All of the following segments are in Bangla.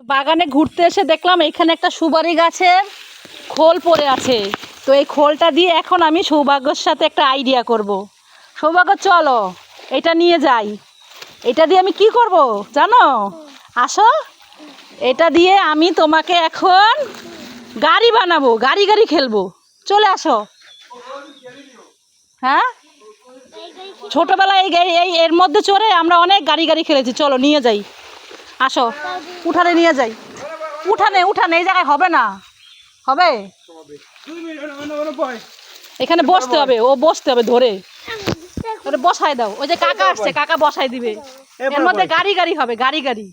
বাগানে ঘুরতে এসে দেখলাম এখানে একটা সুবারি গাছের খোল পড়ে আছে। তো এই খোলটা দিয়ে এখন আমি সৌভাগ্যর সাথে একটা আইডিয়া করব। সৌভাগ্য, চলো, এটা নিয়ে যাই। এটা দিয়ে আমি কি করব, জানো? আসো। এটা দিয়ে আমি তোমাকে এখন গাড়ি বানাবো, গাড়ি গাড়ি খেলব। চলে আসো। হ্যাঁ? ছোটবেলায় এই এই, এর মধ্যে চড়ে আমরা অনেক গাড়ি গাড়ি খেলেছি। চলো, নিয়ে যাই। আসো উঠানে নিয়ে যাই। উঠানে উঠানে এই জায়গায় হবে না। হবে? এখানে বসতে হবে ও বসতে হবে ধরে। বসাই দাও ওই যে কাকা আসছে কাকা বসাই দিবে। এর মধ্যে গাড়ি গাড়ি হবে গাড়ি গাড়ি।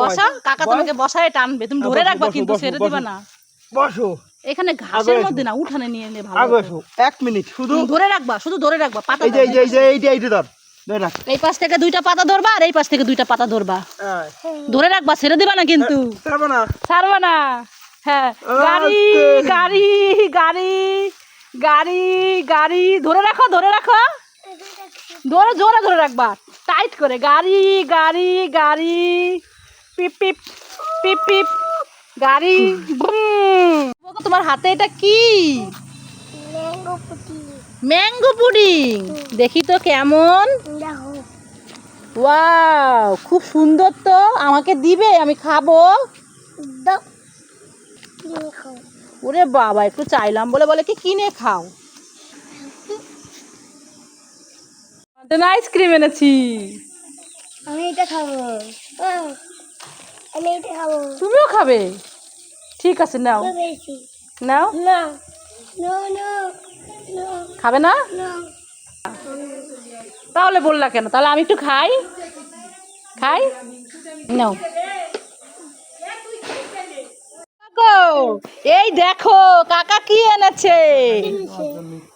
বসা। কাকা তোমাকে বসায় টানবে তুমি ধরে রাখবা কিন্তু ছেড়ে। দিবা না। বসো। এখানে ঘাসের মধ্যে না উঠানে নিয়ে এলে ভালো এক মিনিট শুধু ধরে রাখবা শুধু ধরে রাখবা পাতা এই যে এই যে এই যে এইটা এইটা ধর। এই পাশ থেকে দুইটা পাতা ধরবা আর এই পাশ থেকে দুইটা পাতা ধরবা। ধরে রাখবা ছেড়ে দিবা না কিন্তু। ছাড়বা না। হ্যাঁ গাড়ি গাড়ি গাড়ি গাড়ি গাড়ি ধরে রাখো ধরে রাখো। ধরে জোরে ধরে রাখবা। টাইট করে গাড়ি গাড়ি গাড়ি পিপ পিপ পিপ পিপ গাড়ি তোমার হাতে এটা কি? Mango pudding. দেখি তো কেমন। ওয়াও খুব সুন্দর তো। আমাকে দিবে আমি খাব। ওরে বাবা একটু চাইলাম বলে বলে কি কিনে খাও? আইসক্রিম এনেছি। আমি এটা খাব। আমি এটা খাব। তুমিও খাবে? ঠিক আছে নাও। নাও। না নো। No no. খাবে না? তাহলে বললা কেন? তাহলে আমি একটু খাই। খাই? নাও। এই দেখো কাকা কি এনেছে?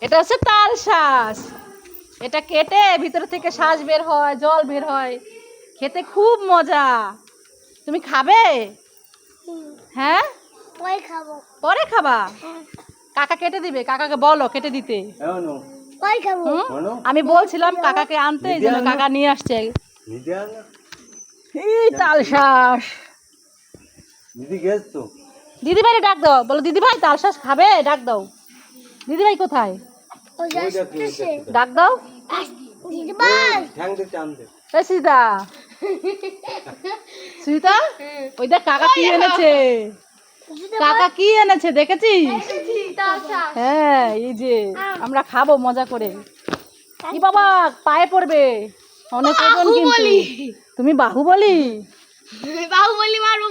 এটা হচ্ছে তাল শ্বাস এটা কেটে ভিতর থেকে শ্বাস বের হয় জল বের হয়। খেতে খুব মজা। তুমি খাবে? হ্যাঁ? খাব। পরে খাবা? হ্যাঁ। কাকা কেটে দিবে? কাকাকে বলো কেটে দিতে। আমি বলছিলাম কাকাকে আনতে এই জন্য কাকা নিয়ে আসছে। দিদি এই তাল শ্বাস দিদি ভাইরে ডাক দাও। বলো দিদি ভাই তাল শ্বাস খাবে? ডাক দাও। দিদি ভাই কোথায় ডাক দাও। ভাই সীতা। সীতা ওই দেখ কাকা কি এনেছে। কাকা কি এনেছে দেখেছিস? হ্যাঁ এই যে আমরা খাব মজা করে। কি বাবা পায়ে পড়বে। অনেক ওজন কিন্তু। তুমি বাহুবলি বাহুবলি মারবো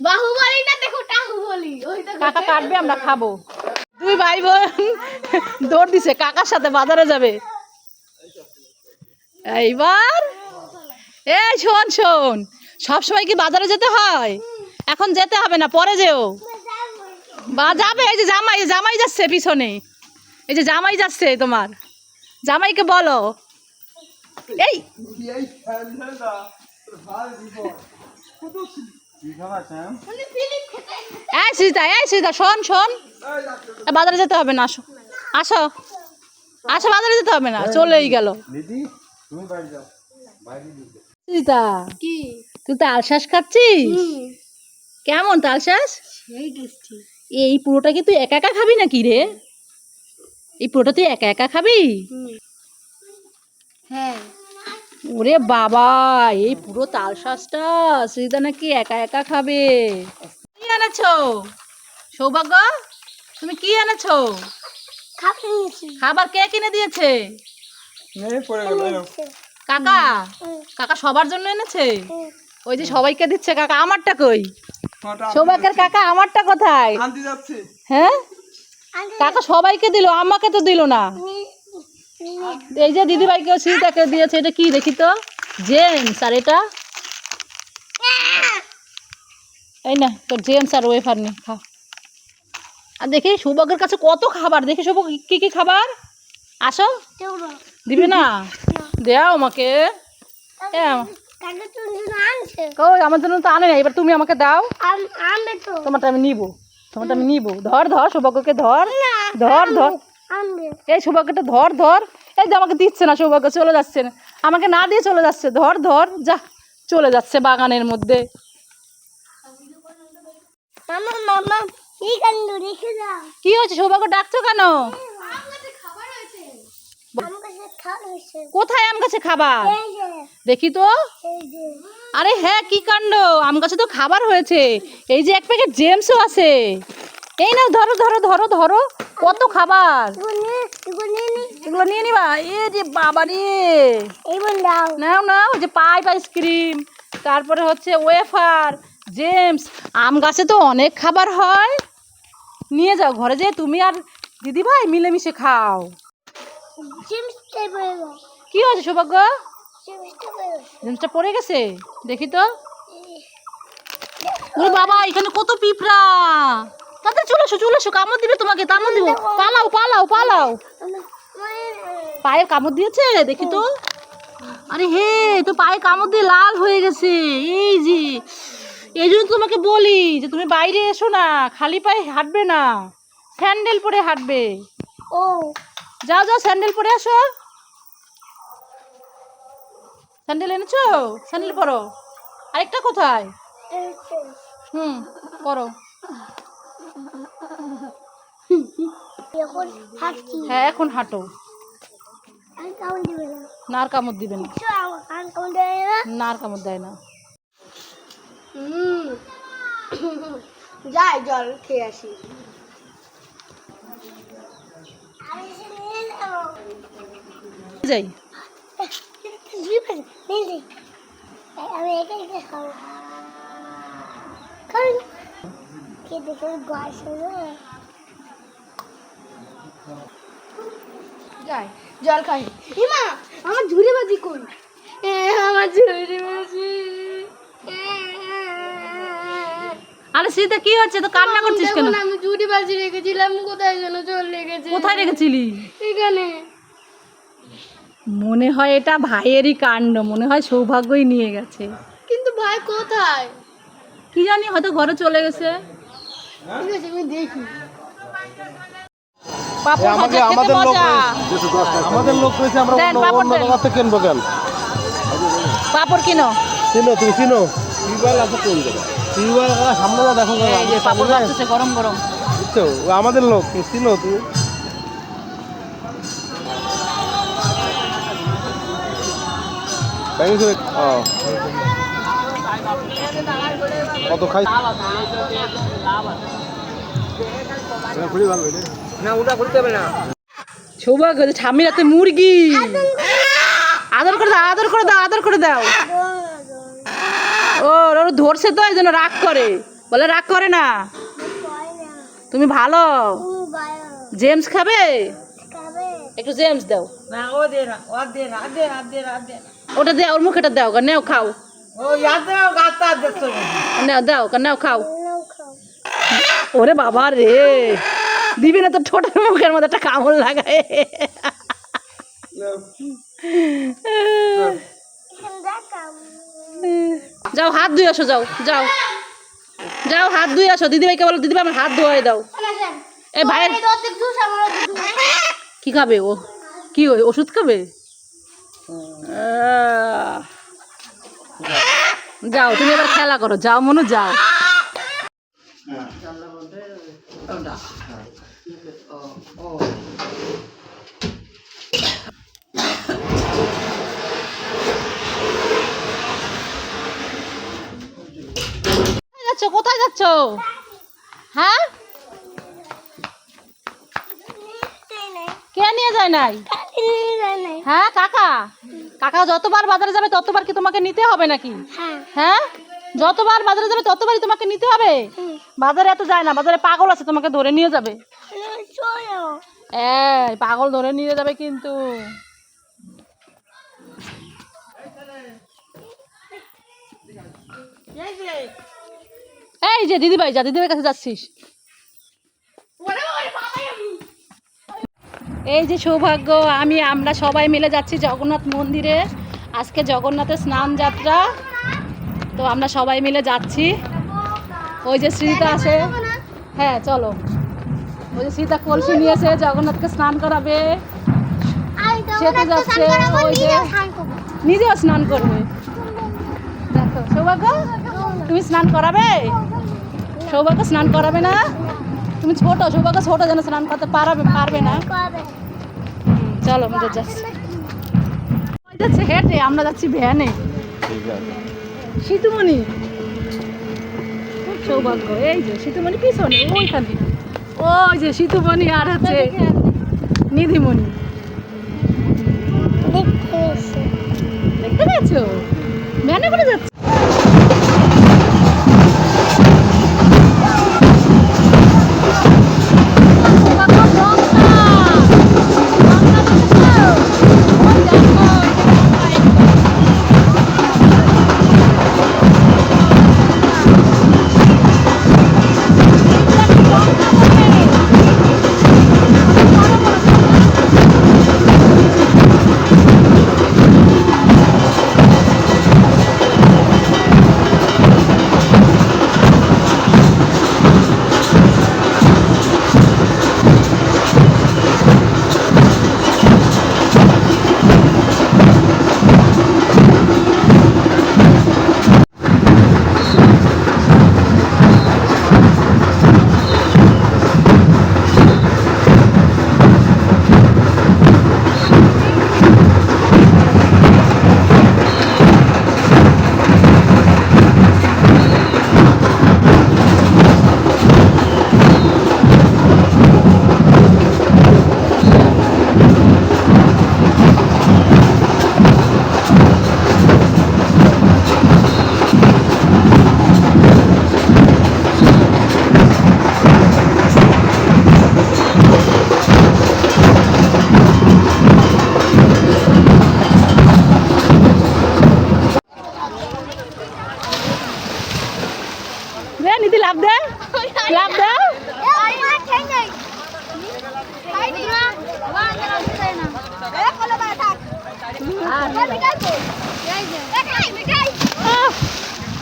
বাহুবলি না দেখো টাহুবলি কাকা কাটবে আমরা খাব। দুই ভাই বোন দৌড় দিছে কাকার সাথে বাজারে যাবে। এইবার এই শোন শোন। সব সময় কি বাজারে যেতে হয়? এখন যেতে হবে না পরে যেও। বা যাবে এই যে জামাই জামাই যাচ্ছে পিছনে। এই যে জামাই যাচ্ছে তোমার। জামাইকে বলো। এই! সীতা এই সীতা শোন শোন। বাজারে যেতে হবে না আসো। আসো। আসো বাজারে যেতে হবে না চলেই গেল। দিদি তুমি বাড়ি যাও। সীতা। কি? তুই তালশ্বাস খাচ্ছিস? কেমন সেই এই পুরোটা কি তুই একা একা খাবি নাকি রে? এই পুরোটা তুই একা একা খাবি? হ্যাঁ। ওরে বাবা এই পুরো তালশ্বাসটা শ্রীদা নাকি একা একা খাবে? কি এনেছো? সৌভাগ্য তুমি কি এনেছো? খাবার কে কিনে দিয়েছে? কাকা? কাকা সবার জন্য এনেছে? ওই যে সবাইকে দিচ্ছে কাকা আমারটা কই? সৌভাগ্যের কাকা আমারটা কোথায়? হ্যাঁ? কাকা সবাইকে দিল আমাকে তো দিল না। এই যে দিদিভাইকে সীতাকে দিয়েছে এটা কি দেখি তো? জেমস আর এটা? এই না তোর জেমস আর ওয়েফার নে খা। আর দেখি সৌভাগ্যের কাছে কত খাবার? দেখি সৌভাগ্য কি কি খাবার? আসো। দিবে। না? দেও আমাকে। দাও। কাকে তুমি আনছে। কই আমার জন্য তো আনে না এবার তুমি আমাকে দাও। আনবে তো। তোমারটা আমি নিবো তোমারটা আমি নিবো। ধর ধর সৌভাগ্যকে ধর ধর ধর। এই সৌভাগ্যটা ধর ধর। এই যে আমাকে দিচ্ছে না সৌভাগ্য চলে যাচ্ছে না। আমাকে না দিয়ে চলে যাচ্ছে ধর ধর যা চলে যাচ্ছে বাগানের মধ্যে। কি হয়েছে সৌভাগ্য ডাকছো কেন আমার কাছে খাবার হয়েছে কোথায় আম গাছে খাবার? দেখি তো। আরে হ্যাঁ কি কাণ্ড? আম গাছে তো খাবার হয়েছে। এই যে এক প্যাকেট জেমসও আছে। এই নাও ধরো ধরো ধরো ধরো। কত খাবার? এগুলো নিয়ে নি। নিবা? এ যে বাবা রে। নাও। নাও ওই যে পাইপ আইসক্রিম তারপরে হচ্ছে ওয়েফার জেমস। আম গাছে তো অনেক খাবার হয়। নিয়ে যাও ঘরে যেয়ে তুমি আর দিদি ভাই মিলেমিশে খাও। কি হয়েছে সৌভাগ্য? পড়ে জেমসটা পড়ে গেছে? দেখি তো। ও বাবা এখানে কত পিঁপড়া। তাতে চলে এসো চলে এসো কামড় দিবে তোমাকে কামড় দিব। পালাও পালাও পালাও। পায়ে কামড় দিয়েছে? দেখি তো। আরে হে তো পায়ে কামড় দিয়ে লাল হয়ে গেছে। এই যে। এই জন্য তোমাকে বলি যে তুমি বাইরে এসো না খালি পায়ে হাঁটবে না। স্যান্ডেল পরে হাঁটবে। ও। যাও যাও, স্যান্ডেল পরে আসো। স্যান্ডেল এনেছো? স্যান্ডেল পরো। আরেকটা কোথায়? হুম, পরো। হ্যাঁ এখন হাঁটো। আর কেমন দিবে না না আর কামড় দিবে না। না কামড় দেয় না। যাই, জল খেয়ে আসি। যাই আমি একা একা খাব কারণ কে দেখে গাছ যাই জল খাই ইমা আমার ঝুড়ি বাজি কোন আমার ঝুড়ি বাজি আরে সীতা কি হচ্ছে তো কান্না করছিস কেন আমি ঝুড়ি বাজি রেখেছিলাম কোথায় যেন জল লেগেছে কোথায় রেখেছিলি এখানে মনে হয় এটা ভাইয়েরই কাণ্ড মনে হয় সৌভাগ্যই নিয়ে গেছে। কিন্তু ভাই কোথায়? কি জানি হয়তো ঘরে চলে গেছে। ঠিক আছে আমি দেখি। পাপড় আমাকে আমাদের লোক আমাদের লোক করেছে আমরা অন্য পাপড় অন্য দেন। জায়গা থেকে কিনবো কেন? পাপড় কিনো। চিনো তুমি চিনো টিউবওয়েল আছে কোন জায়গায়? টিউবওয়েল সামনে দেখো যে পাপড় ভাজতেছে গরম গরম। বুঝছ? আমাদের লোক তুমি চিনো তুমি কত খাই? না ওটা হবে না। সৌভাগ্য মুরগি। আদর করে দাও আদর করে দাও আদর করে দাও। ও ওর ধরছে তো এই জন্য রাগ করে। বলে রাগ করে না। তুমি ভালো। জেমস খাবে? একটু জেমস দাও। না ও দে না ও দে না দে না দে না দে। না ওটা দে ওর মুখেটা দাও গা, নেও খাও। দাও নেও দাও নেও খাও। ওরে বাবা রে দিবি না তো ঠোঁটের মুখের মধ্যে একটা কামড় লাগায়। যাও হাত ধুয়ে আসো যাও যাও। যাও হাত ধুয়ে আসো। দিদিভাইকে বলো দিদিভাই আমার হাত ধোয়াই দাও। এ ভাইয়ের কি খাবে ও? কি ওষুধ খাবে। যাও তুমি এবার খেলা করো। যাও মনু যাও। কোথায় যাচ্ছ? কোথায় যাচ্ছ? হ্যাঁ? কে নিয়ে যায় নাই? হ্যাঁ কাকা? কাকা যতবার বাজারে যাবে ততবার কি তোমাকে নিতে হবে নাকি? হ্যাঁ। যতবার বাজারে যাবে ততবারই তোমাকে নিতে হবে? বাজারে এত যায় না বাজারে পাগল আছে তোমাকে ধরে নিয়ে যাবে। এই পাগল ধরে নিয়ে যাবে কিন্তু। এই যে দিদিভাই যা দিদিভাই কাছে যাচ্ছিস। এই যে সৌভাগ্য, আমি, আমরা সবাই মিলে যাচ্ছি জগন্নাথ মন্দিরে। আজকে জগন্নাথের স্নান যাত্রা। তো আমরা সবাই মিলে যাচ্ছি। ওই যে সীতা আছে। হ্যাঁ চলো। ওই যে সীতা কলসি নিয়েছে জগন্নাথকে স্নান করাবে। সেতু যাচ্ছে, ওই যে নিজেও স্নান করবে। দেখো, সৌভাগ্য, তুমি স্নান করাবে? সৌভাগ্য, স্নান করাবে না? তুমি ছোট সৌভাগ্য ছোট যেন স্নান করতে পারবে পারবে না। চলো আমাদের যাচ্ছি। যাচ্ছে হেঁটে আমরা যাচ্ছি ভ্যানে। সিতুমণি। সৌভাগ্য। এই যে সিতুমণি পিছনে ওইখানে। ওই যে সিতুমণি আর হচ্ছে নিধিমণি। দেখতে পেয়েছ? ভ্যানে করে যাচ্ছে?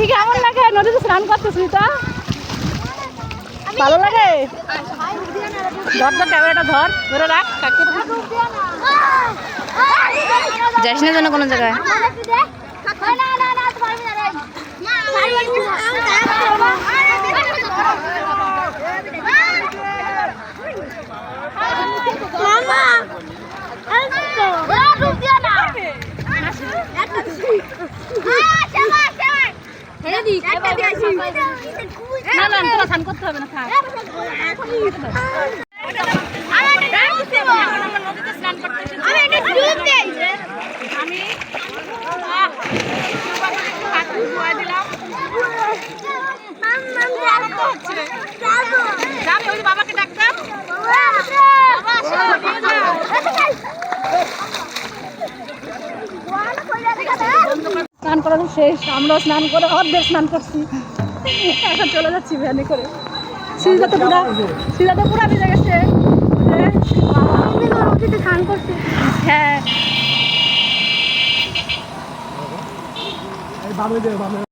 কি কেমন লাগে? নদীতে স্নান করতেছিস তা? ভালো লাগে? ধর ধর ক্যামেরাটা ধর, ধরে রাখ, কাকে যাস না যেন কোনো জায়গায়। না না তোরা স্নান করতে হবে না থাক। আমি দেই আমি দিলাম মাম মাম যাব যাব যাবে ওই বাবাকে ডাকতাম বাবা আসো নিয়ে যাও স্নান করানো শেষ আমরাও স্নান করে অর্ধেক স্নান করছি। এখন চলে যাচ্ছি ভ্যানে করে। সিজাতে পুরা সিজাতে পুরা ভিজে গেছে স্নান করছি হ্যাঁ